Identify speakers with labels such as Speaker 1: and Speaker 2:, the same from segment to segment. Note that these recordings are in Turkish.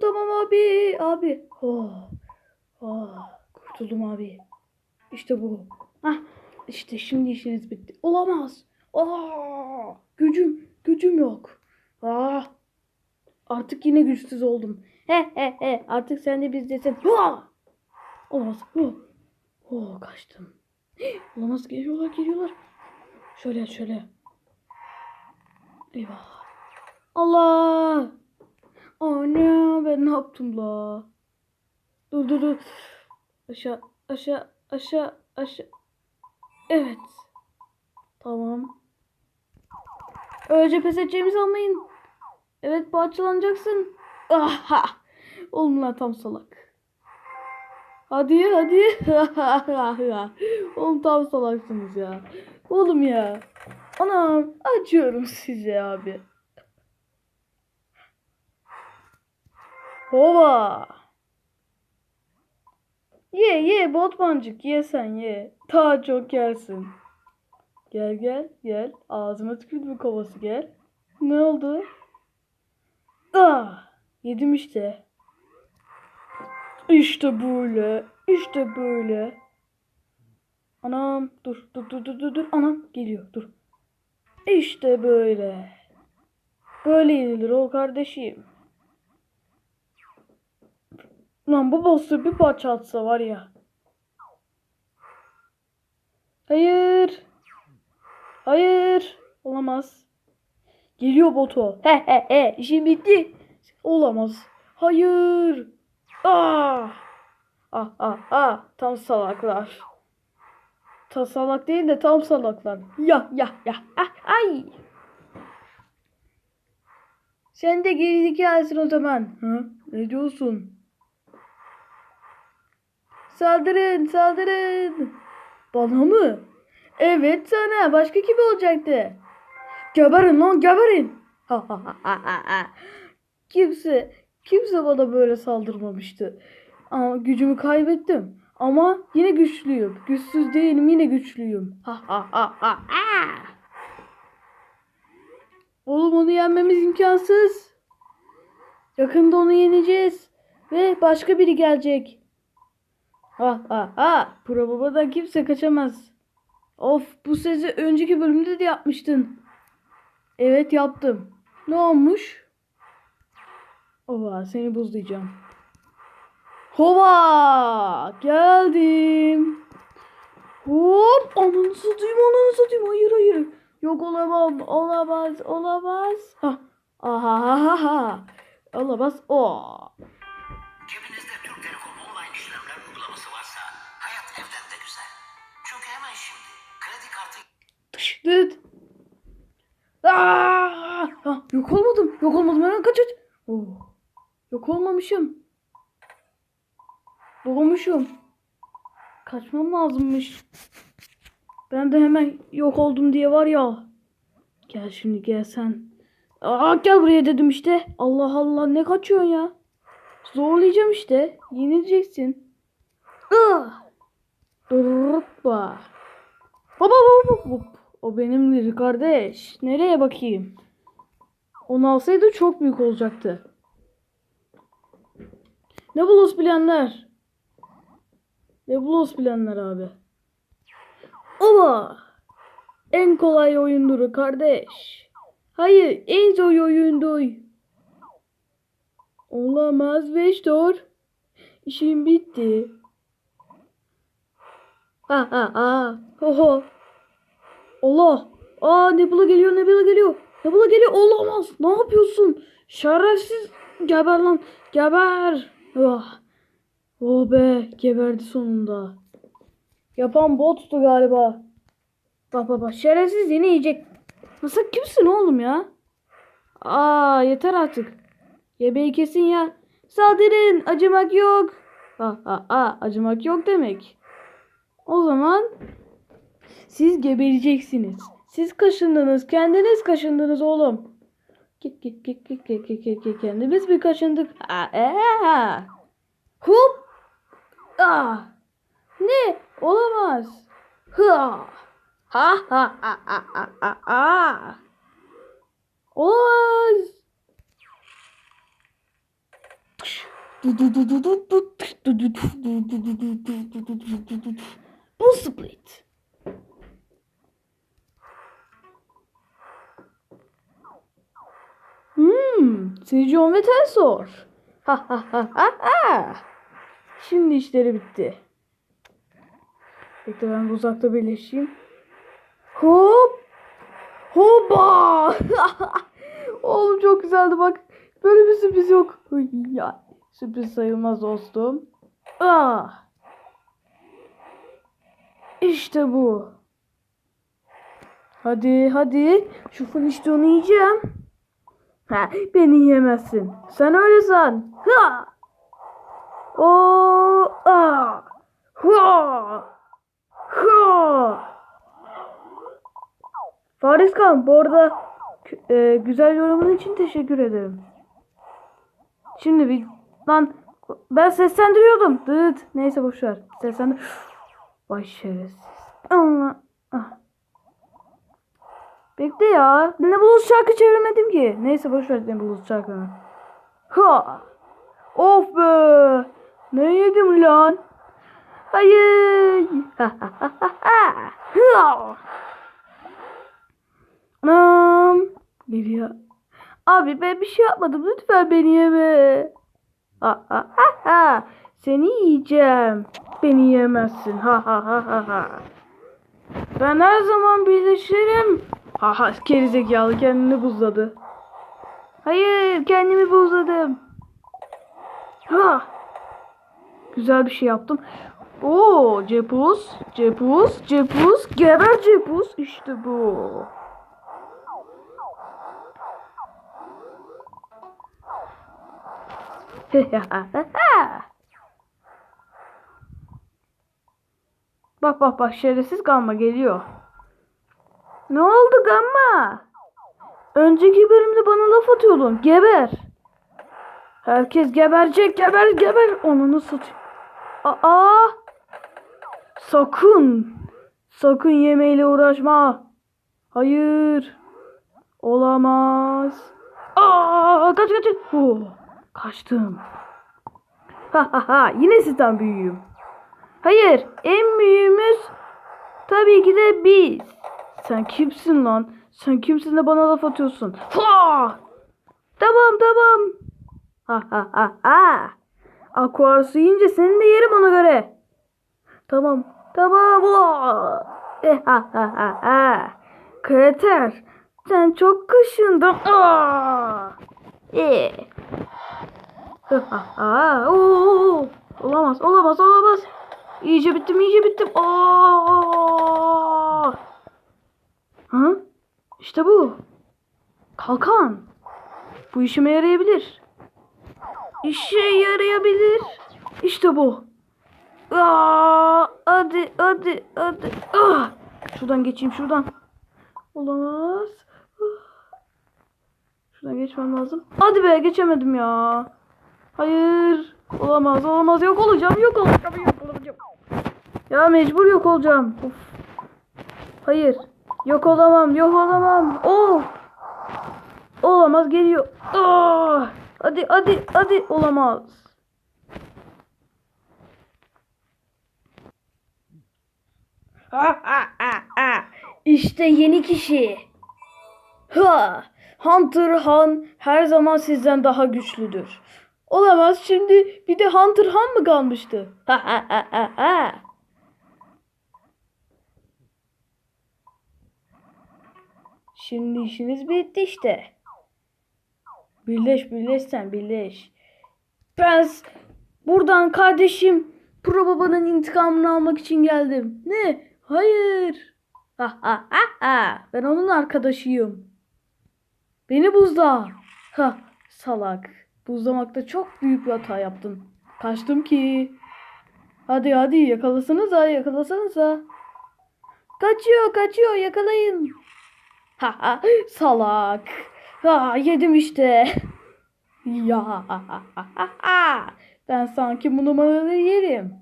Speaker 1: tamam abi abi. Oh. Oh. Kurtuldum abi. İşte bu. Hah. İşte şimdi işiniz bitti. Olamaz. Aa, gücüm gücüm yok. Aa. Artık yine güçsüz oldum. He he he. Artık sen de bizdesin. Hua! Olamaz. Oh. Oh kaçtım. Olamaz geliyorlar geliyorlar. Şöyle şöyle. Eyvah. Allah. Anne ben ne yaptım la? Dur dur dur. Aşağı aşağı aşağı aşağı. Evet. Tamam. Öylece pes edeceğimizi anlayın. Evet parçalanacaksın. Aha. Oğlum lan tam salak. Hadi hadi. Oğlum tam salaksınız ya. Oğlum ya. Anam acıyorum size abi. Hova. Ye ye botmancık ye sen ye. Daha çok yersin. Gel gel gel. Ağzıma tükürdü kovası gel. Ne oldu? Ah, yedim işte. İşte böyle. İşte böyle. Anam dur dur dur dur dur. Anam geliyor dur. İşte böyle. Böyle yenilir o kardeşim. Lan bu boss'u bir parça atsa var ya. Hayır. Hayır. Olamaz. Geliyor botu. He he he. İşim bitti. Olamaz. Hayır. Ah. Ah ah ah. Tam salaklar. Tam salak değil de tam salaklar. Ya ya ya. Ah, ay. Sen de gerizekalısın o zaman. Hı? Ne diyorsun? Saldırın, saldırın. Bana mı? Evet sana. Başka kim olacaktı? Geberin lan, geberin. Kimse, kimse bana böyle saldırmamıştı. Ama gücümü kaybettim. Ama yine güçlüyüm. Güçsüz değilim, yine güçlüyüm. Oğlum onu yenmemiz imkansız. Yakında onu yeneceğiz. Ve başka biri gelecek. Ha ha ha. Pro Baba'dan kimse kaçamaz. Of bu sesi önceki bölümde de yapmıştın. Evet yaptım. Ne olmuş? Ova seni buzlayacağım. Hova geldim. Hop ananı satayım ananı satayım. Hayır hayır. Yok olamam olamaz olamaz. Ha. Aha ha ha ha. Olamaz. O.
Speaker 2: kredi kartı
Speaker 1: Dıt. Aa! Yok olmadım. Yok olmadım. Hemen kaç. Oh. Yok olmamışım. Doğmuşum. Kaçmam lazımmış. Ben de hemen yok oldum diye var ya. Gel şimdi gel sen. Aa, gel buraya dedim işte. Allah Allah ne kaçıyorsun ya? Zorlayacağım işte. Yenileceksin. Hoppa. Hop hop hop. O benimdir kardeş. Nereye bakayım? Onu alsaydı çok büyük olacaktı. Ne bulus bilenler? Ne bulus bilenler abi? Oba! En kolay oyundur kardeş. Hayır, en zor oyundur. Olamaz Veştor. İşim bitti. Ha ha ha. Ho ho. Allah. Aa Nebula geliyor Nebula geliyor. Nebula geliyor. Olamaz. Ne yapıyorsun? Şerefsiz. Geber lan. Geber. Ah. Oh be. Geberdi sonunda. Yapan bottu galiba. Bak bak bak. Şerefsiz yine yiyecek. Nasıl kimsin oğlum ya? Aa yeter artık. Yemeği kesin ya. Saldırın. Acımak yok. Ha ha ha. Acımak yok demek. O zaman siz gebereceksiniz. Siz kaşındınız. Kendiniz kaşındınız oğlum. Git git git git git git git git. Kendimiz bir kaşındık. Aa, ee. Hop. Aa. Ne? Olamaz. Ha. Ha ha ha ha ha ha. Olamaz. Bu split. Hmm, Sejong ve Tensor. Ha ha ha ha ha. Şimdi işleri bitti. Bekle ben uzakta birleşeyim. Hop. Hoppa. Oğlum çok güzeldi bak. Böyle bir sürpriz yok. Ya. Sürpriz sayılmaz dostum. Ah. İşte bu. Hadi hadi. Şu fıniştonu yiyeceğim. Ha, beni yiyemezsin. Sen öyle san. Ha. O a. Ha. Ha. Faris Khan bu arada e, güzel yorumun için teşekkür ederim. Şimdi bir lan ben seslendiriyordum. Dıt. Neyse boş ver. Seslendir. Şerefsiz. Allah. Ah. Bekle ya. Ne buluz şarkı çevirmedim ki. Neyse boş ver ne buluz şarkını. Ha. Of be. Ne yedim lan? Hayır. Ha ha ha ha ha. Ha. Anam. Geliyor. Abi ben bir şey yapmadım. Lütfen beni yeme. Ha ha ha. Seni yiyeceğim. Beni yemezsin. Ha ha ha ha ha. Ben her zaman birleşirim. Ha ha gerizekalı kendini buzladı. Hayır kendimi buzladım. Ha. Güzel bir şey yaptım. Oo cepus, cepus, cepus, geber cepus. İşte bu. bak bak bak şerefsiz Gamma geliyor. Ne oldu Gamma? Önceki bölümde bana laf atıyordun. Geber. Herkes geberecek. Geber geber. Onu sat. Aa. Sakın. Sakın yemeğiyle uğraşma. Hayır. Olamaz. Aa, kaç kaç. kaç. Kaçtım. Ha ha ha. Yine sizden büyüğüm. Hayır. En büyüğümüz tabii ki de biz. Sen kimsin lan? Sen kimsin de bana laf atıyorsun? Ha! Tamam tamam. Ha ha ha ha. Aquarius yiyince seni de yerim ona göre. Tamam. Tamam. Aa! Eh, ha ha ha ha. Krater. Sen çok kaşındın. Aa! Eh. Ha ha ha. Oo! Olamaz. Olamaz. Olamaz. İyice bittim. iyice bittim. Aa! Ha? İşte bu. Kalkan. Bu işime yarayabilir. İşe yarayabilir. İşte bu. Aa, hadi hadi hadi. Ah! Şuradan geçeyim şuradan. Olamaz. Şuradan geçmem lazım. Hadi be geçemedim ya. Hayır. Olamaz olamaz. Yok olacağım yok olacağım Ya mecbur yok olacağım. Of. Hayır. Yok olamam, yok olamam. Oh! Olamaz geliyor. Oh! Hadi hadi hadi olamaz. İşte yeni kişi. Ha! Hunter Han her zaman sizden daha güçlüdür. Olamaz şimdi bir de Hunter Han mı kalmıştı? Şimdi işiniz bitti işte. Birleş birleş sen birleş. Ben s- buradan kardeşim Pro Baba'nın intikamını almak için geldim. Ne? Hayır. Ha ha ha ha. Ben onun arkadaşıyım. Beni buzla. Ha salak. Buzlamakta çok büyük bir hata yaptın. Kaçtım ki. Hadi hadi yakalasanıza yakalasanıza. Kaçıyor kaçıyor yakalayın. Ha ha salak. Ha yedim işte. Ya. Ben sanki bu numaraları yerim.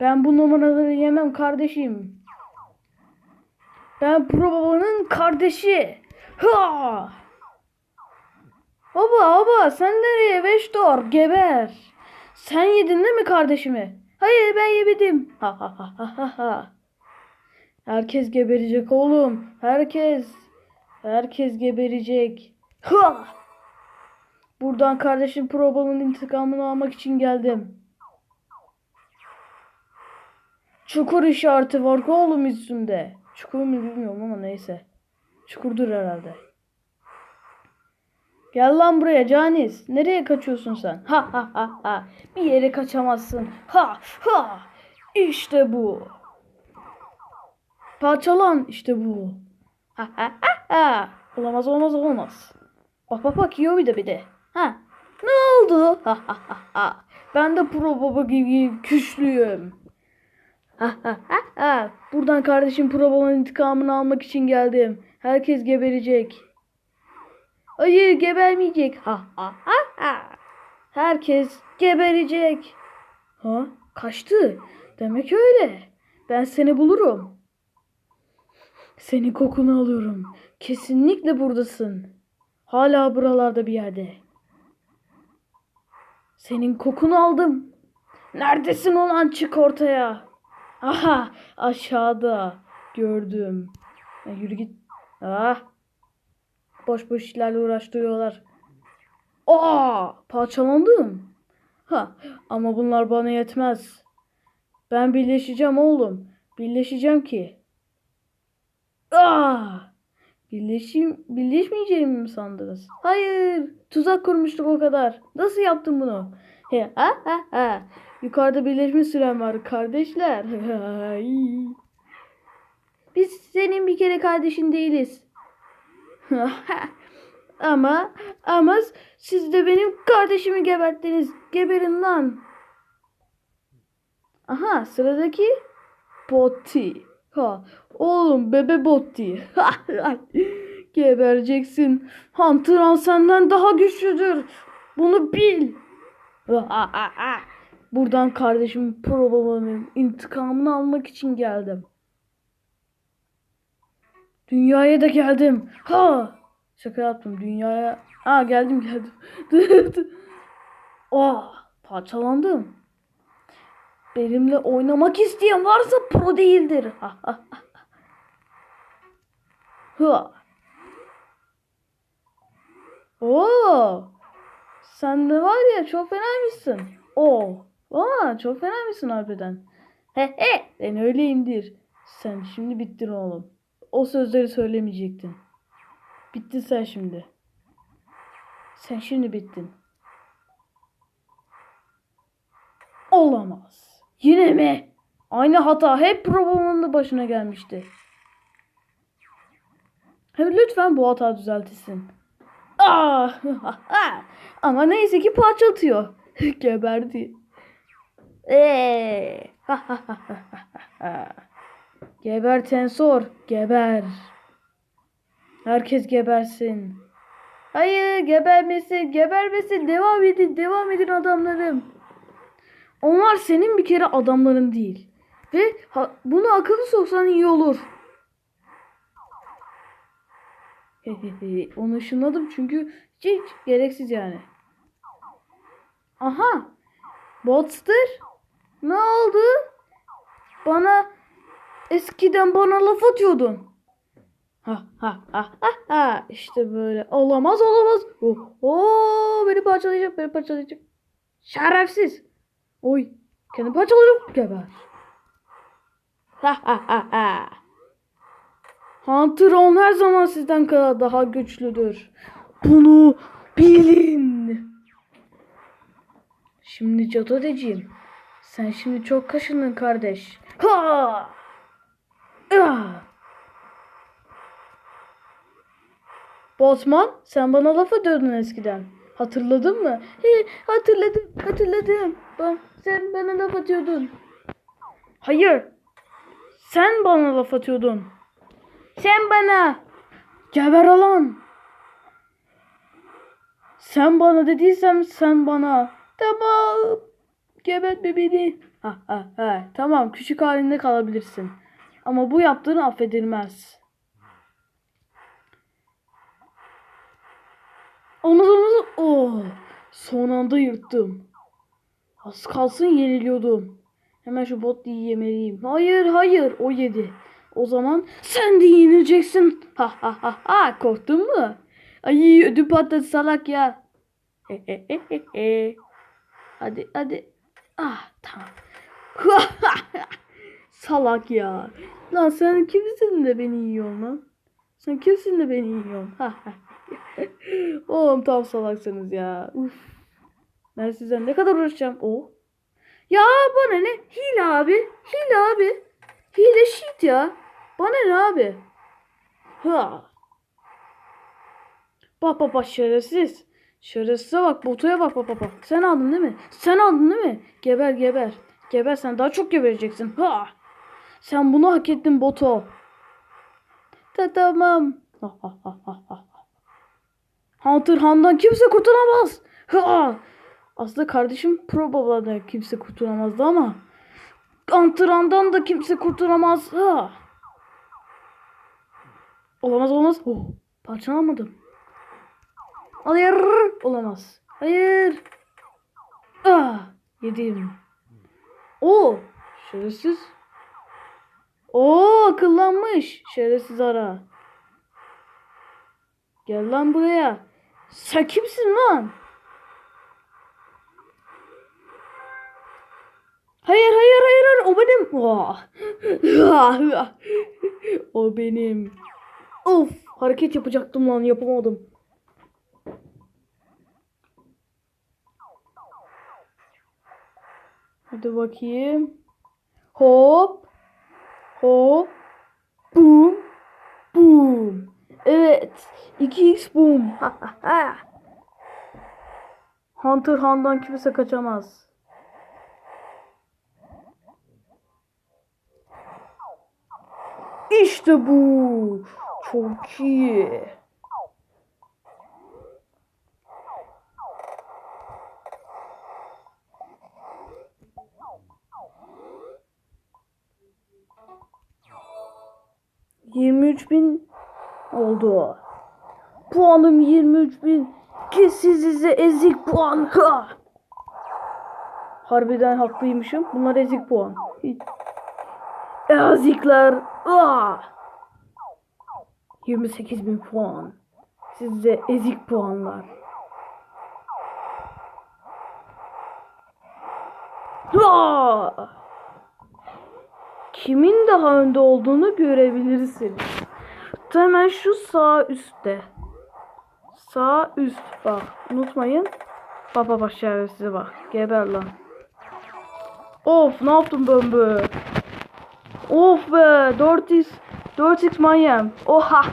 Speaker 1: Ben bu numaraları yemem kardeşim. Ben Pro Baba'nın kardeşi. Ha! Baba baba sen nereye Veştor geber. Sen yedin değil mi kardeşimi? Hayır ben yemedim. Ha ha ha ha ha. Herkes geberecek oğlum. Herkes. Herkes geberecek. Ha! Buradan kardeşim Proba'nın intikamını almak için geldim. Çukur işareti var oğlum üstünde. Çukur mu bilmiyorum ama neyse. Çukurdur herhalde. Gel lan buraya Canis. Nereye kaçıyorsun sen? Ha ha ha ha. Bir yere kaçamazsın. Ha ha. İşte bu. Parçalan işte bu. Ha ha ha ha. Olamaz olmaz olmaz. Bak bak bak yiyor bir de bir de. Ha. Ne oldu? Ha ha ha ha. Ben de pro baba gibi güçlüyüm. Ha ha ha ha. Buradan kardeşim pro babanın intikamını almak için geldim. Herkes geberecek. Hayır gebermeyecek. Ha ha ha ha. Herkes geberecek. Ha kaçtı. Demek öyle. Ben seni bulurum. Senin kokunu alıyorum. Kesinlikle buradasın. Hala buralarda bir yerde. Senin kokunu aldım. Neredesin ulan çık ortaya. Aha aşağıda gördüm. Ya yürü git. Ah. Boş boş işlerle uğraştırıyorlar. Aa parçalandım. Ha ama bunlar bana yetmez. Ben birleşeceğim oğlum. Birleşeceğim ki. Aa! Birleşim, birleşmeyeceğimi mi sandınız? Hayır. Tuzak kurmuştuk o kadar. Nasıl yaptın bunu? He, ha, ha, ha. Yukarıda birleşme süren var kardeşler. Biz senin bir kere kardeşin değiliz. ama ama siz de benim kardeşimi geberttiniz. Geberin lan. Aha sıradaki Botti. Ha, oğlum bebe Botti. Gebereceksin. Hunter senden daha güçlüdür. Bunu bil. Buradan kardeşim pro babanın intikamını almak için geldim. Dünyaya da geldim. Ha! Şaka yaptım. Dünyaya... Ha geldim geldim. oh, parçalandım. Benimle oynamak isteyen varsa pro değildir. Ha. Oo. Sen de var ya çok fenaymışsın. Oo. Aa, çok fenaymışsın harbiden. He he. Sen öyle indir. Sen şimdi bittin oğlum. O sözleri söylemeyecektin. Bittin sen şimdi. Sen şimdi bittin. Olamaz. Yine mi? Aynı hata hep programın da başına gelmişti. Hem lütfen bu hata düzeltilsin. Aa, ama neyse ki parçalatıyor. Geberdi. Eee. geber tensor, geber. Herkes gebersin. Hayır, gebermesin, gebermesin. Devam edin, devam edin adamlarım. Onlar senin bir kere adamların değil. Ve bunu akıllı soksan iyi olur. Onu ışınladım çünkü hiç gereksiz yani. Aha. Botster. Ne oldu? Bana eskiden bana laf atıyordun. Ha ha ha ha ha. İşte böyle. Olamaz olamaz. Oh, oh beni parçalayacak beni parçalayacak. Şerefsiz. Oy. Kendi parçalarım. Geber. Ha ha ha ha. Hunter on her zaman sizden kadar daha güçlüdür. Bunu bilin. Şimdi cadı diyeceğim. Sen şimdi çok kaşındın kardeş. Ha! Ah! Bosman sen bana laf ediyordun eskiden. Hatırladın mı? He, hatırladım, hatırladım. Ben, sen bana laf atıyordun. Hayır. Sen bana laf atıyordun. Sen bana. Geber alan. Sen bana dediysem sen bana. Tamam. Gebertme beni. Ha, ha, ha. Tamam küçük halinde kalabilirsin. Ama bu yaptığın affedilmez. Omuz omuz. Oh. Son anda yırttım. Az kalsın yeniliyordum. Hemen şu bot yemeliyim. Hayır hayır o yedi. O zaman sen de yenileceksin. Ha ha ha ha korktun mu? Ay ödüm patladı salak ya. hadi hadi. Ah tamam. salak ya. Lan sen kimsin de beni yiyorsun lan? Sen kimsin de beni yiyorsun? Oğlum tam salaksınız ya. Uf. Ben sizden ne kadar uğraşacağım? O. Ya bana ne? Hile abi. Hile abi. Hile shit ya. Bana ne abi? Ha. Bak bak bak şerefsiz. Şerefsize bak botoya bak bak bak bak. Sen aldın değil mi? Sen aldın değil mi? Geber geber. Geber sen daha çok gebereceksin. Ha. Sen bunu hak ettin boto. Ta tamam. Hunter Han'dan kimse kurtulamaz. Aslında kardeşim Pro Baba'dan kimse kurtulamazdı ama Hunter Han'dan da kimse kurtulamaz. Olamaz olamaz. Oh, parçalanmadım. Hayır. Olamaz. Hayır. Ah, yedim. O, şerefsiz. Oo, akıllanmış. Şerefsiz ara. Gel lan buraya. Sen kimsin lan? Hayır hayır hayır hayır o benim. O benim. Of hareket yapacaktım lan yapamadım. Hadi bakayım. Hop. Hop. Boom. Boom. Evet. 2x boom. Hunter Han'dan kimse kaçamaz. İşte bu. Çok iyi. Yirmi üç bin oldu. Puanım 23 bin. Ki size ezik puan. Ha. Harbiden haklıymışım. Bunlar ezik puan. Ezikler. Ah. 28 bin puan. Size ezik puanlar. Ah. Kimin daha önde olduğunu görebilirsiniz. Hemen şu sağ üstte. Sağ üst bak. Unutmayın. Baba baş size bak. Geber lan. Of ne yaptım ben be. Of be 4x 4x manyem. Oha.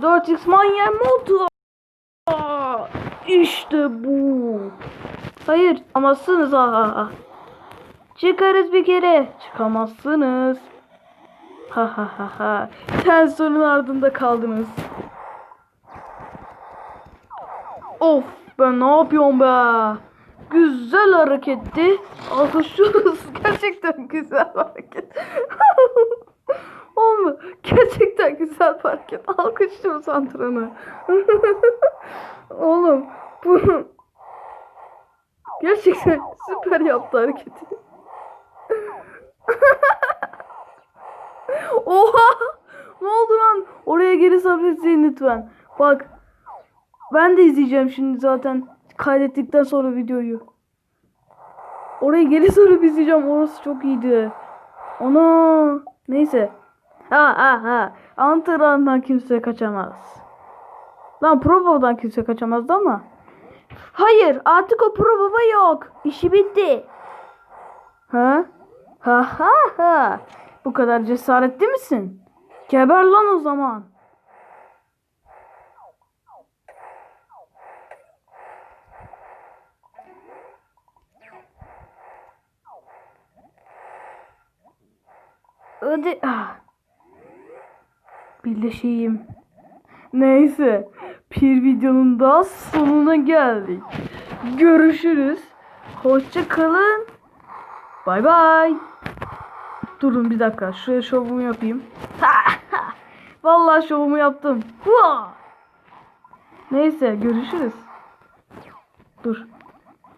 Speaker 1: 4x manyem oldu. İşte bu. Hayır ha ha. Çıkarız bir kere. Çıkamazsınız. Ha ha ha ha. Sensörün ardında kaldınız. Of ben ne yapıyorum be? Güzel hareketti. Alkışlıyoruz. Gerçekten güzel hareket. Oğlum gerçekten güzel hareket. Alkışlıyoruz antrenörü. Oğlum bu gerçekten süper yaptı hareketi. Oha! Ne oldu lan? Oraya geri sarf etseyin lütfen. Bak. Ben de izleyeceğim şimdi zaten. Kaydettikten sonra videoyu. Orayı geri sarıp izleyeceğim. Orası çok iyiydi. Ana. Neyse. Ha ha ha. Antaran'dan kimse kaçamaz. Lan Pro Baba'dan kimse kaçamazdı ama. Hayır artık o Pro Baba yok. İşi bitti. Ha? Ha ha ha. Bu kadar cesaretli misin? Geber lan o zaman. Hadi. Ah. Birleşeyim. Neyse. Bir videonun daha sonuna geldik. Görüşürüz. Hoşça kalın. Bay bay. Durun bir dakika. Şuraya şovumu yapayım. Vallahi şovumu yaptım. Neyse görüşürüz. Dur.